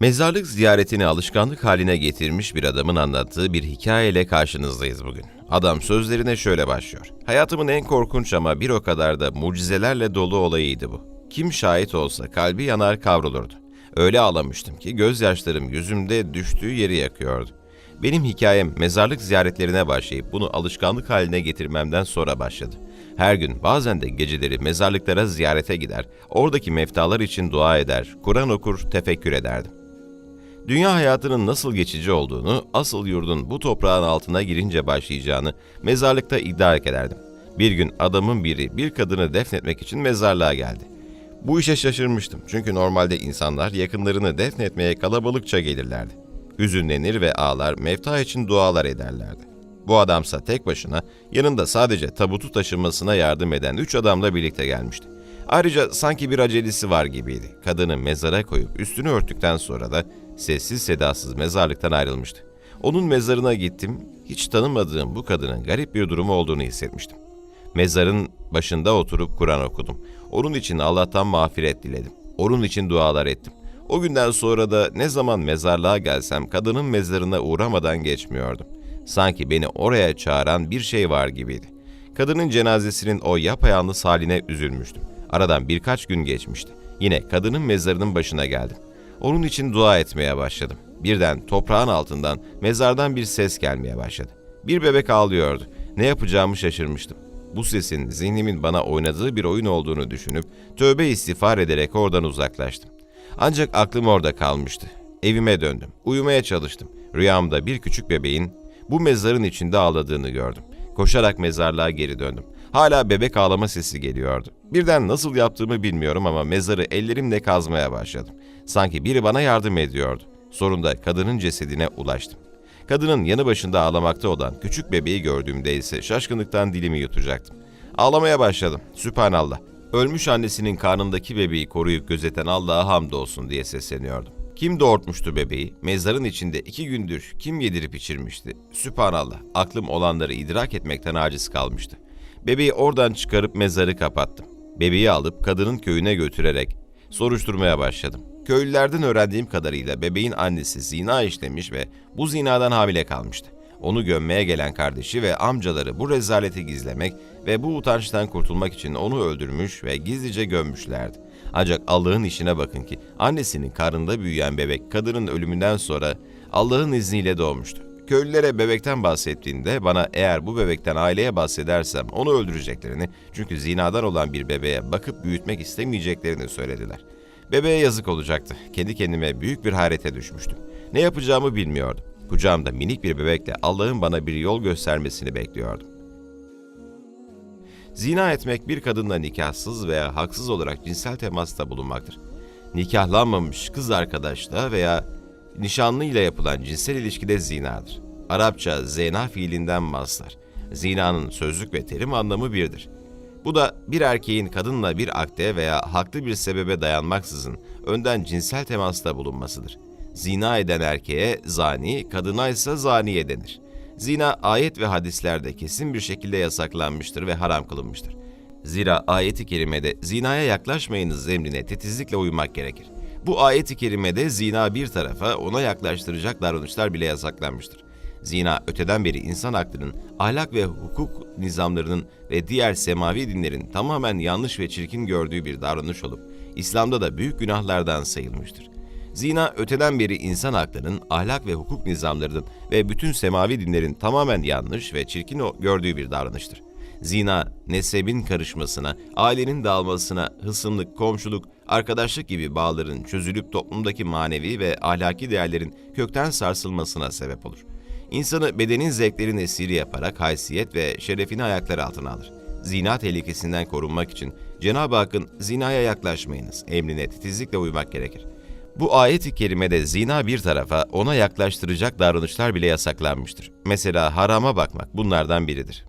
Mezarlık ziyaretini alışkanlık haline getirmiş bir adamın anlattığı bir hikayeyle karşınızdayız bugün. Adam sözlerine şöyle başlıyor. Hayatımın en korkunç ama bir o kadar da mucizelerle dolu olayıydı bu. Kim şahit olsa kalbi yanar kavrulurdu. Öyle ağlamıştım ki gözyaşlarım yüzümde düştüğü yeri yakıyordu. Benim hikayem mezarlık ziyaretlerine başlayıp bunu alışkanlık haline getirmemden sonra başladı. Her gün bazen de geceleri mezarlıklara ziyarete gider, oradaki meftalar için dua eder, Kur'an okur, tefekkür ederdim. Dünya hayatının nasıl geçici olduğunu, asıl yurdun bu toprağın altına girince başlayacağını mezarlıkta iddia ederdim. Bir gün adamın biri bir kadını defnetmek için mezarlığa geldi. Bu işe şaşırmıştım çünkü normalde insanlar yakınlarını defnetmeye kalabalıkça gelirlerdi. Hüzünlenir ve ağlar, mevta için dualar ederlerdi. Bu adamsa tek başına yanında sadece tabutu taşınmasına yardım eden üç adamla birlikte gelmişti. Ayrıca sanki bir acelesi var gibiydi. Kadını mezara koyup üstünü örttükten sonra da sessiz sedasız mezarlıktan ayrılmıştı. Onun mezarına gittim, hiç tanımadığım bu kadının garip bir durumu olduğunu hissetmiştim. Mezarın başında oturup Kur'an okudum. Onun için Allah'tan mağfiret diledim. Onun için dualar ettim. O günden sonra da ne zaman mezarlığa gelsem kadının mezarına uğramadan geçmiyordum. Sanki beni oraya çağıran bir şey var gibiydi. Kadının cenazesinin o yapayalnız haline üzülmüştüm. Aradan birkaç gün geçmişti. Yine kadının mezarının başına geldim. Onun için dua etmeye başladım. Birden toprağın altından mezardan bir ses gelmeye başladı. Bir bebek ağlıyordu. Ne yapacağımı şaşırmıştım. Bu sesin zihnimin bana oynadığı bir oyun olduğunu düşünüp tövbe istiğfar ederek oradan uzaklaştım. Ancak aklım orada kalmıştı. Evime döndüm. Uyumaya çalıştım. Rüyamda bir küçük bebeğin bu mezarın içinde ağladığını gördüm. Koşarak mezarlığa geri döndüm. Hala bebek ağlama sesi geliyordu. Birden nasıl yaptığımı bilmiyorum ama mezarı ellerimle kazmaya başladım. Sanki biri bana yardım ediyordu. Sonunda kadının cesedine ulaştım. Kadının yanı başında ağlamakta olan küçük bebeği gördüğümde ise şaşkınlıktan dilimi yutacaktım. Ağlamaya başladım. Sübhanallah. Ölmüş annesinin karnındaki bebeği koruyup gözeten Allah'a hamdolsun diye sesleniyordum. Kim doğurtmuştu bebeği? Mezarın içinde iki gündür kim yedirip içirmişti? Sübhanallah. Aklım olanları idrak etmekten aciz kalmıştı. Bebeği oradan çıkarıp mezarı kapattım. Bebeği alıp kadının köyüne götürerek soruşturmaya başladım. Köylülerden öğrendiğim kadarıyla bebeğin annesi zina işlemiş ve bu zinadan hamile kalmıştı. Onu gömmeye gelen kardeşi ve amcaları bu rezaleti gizlemek ve bu utançtan kurtulmak için onu öldürmüş ve gizlice gömmüşlerdi. Ancak Allah'ın işine bakın ki annesinin karnında büyüyen bebek kadının ölümünden sonra Allah'ın izniyle doğmuştu. Köylülere bebekten bahsettiğinde bana eğer bu bebekten aileye bahsedersem onu öldüreceklerini çünkü zinadan olan bir bebeğe bakıp büyütmek istemeyeceklerini söylediler. Bebeğe yazık olacaktı. Kendi kendime büyük bir hayrete düşmüştüm. Ne yapacağımı bilmiyordum. Kucağımda minik bir bebekle Allah'ın bana bir yol göstermesini bekliyordum. Zina etmek bir kadınla nikahsız veya haksız olarak cinsel temasta bulunmaktır. Nikahlanmamış kız arkadaşla veya nişanlıyla yapılan cinsel ilişkide zinadır. Arapça zena fiilinden maslar. Zinanın sözlük ve terim anlamı birdir. Bu da bir erkeğin kadınla bir akte veya haklı bir sebebe dayanmaksızın önden cinsel temasta bulunmasıdır. Zina eden erkeğe zani, kadına ise zaniye denir. Zina ayet ve hadislerde kesin bir şekilde yasaklanmıştır ve haram kılınmıştır. Zira ayeti kerimede zinaya yaklaşmayınız emrine titizlikle uymak gerekir. Bu ayeti kerimede zina bir tarafa ona yaklaştıracak davranışlar bile yasaklanmıştır. Zina öteden beri insan aklının, ahlak ve hukuk nizamlarının ve diğer semavi dinlerin tamamen yanlış ve çirkin gördüğü bir davranış olup İslam'da da büyük günahlardan sayılmıştır. Zina öteden beri insan aklının, ahlak ve hukuk nizamlarının ve bütün semavi dinlerin tamamen yanlış ve çirkin gördüğü bir davranıştır. Zina, nesebin karışmasına, ailenin dağılmasına, hısımlık, komşuluk, arkadaşlık gibi bağların çözülüp toplumdaki manevi ve ahlaki değerlerin kökten sarsılmasına sebep olur. İnsanı bedenin zevklerin esiri yaparak haysiyet ve şerefini ayaklar altına alır. Zina tehlikesinden korunmak için Cenab-ı Hakk'ın zinaya yaklaşmayınız emrine titizlikle uymak gerekir. Bu ayet-i kerimede zina bir tarafa ona yaklaştıracak davranışlar bile yasaklanmıştır. Mesela harama bakmak bunlardan biridir.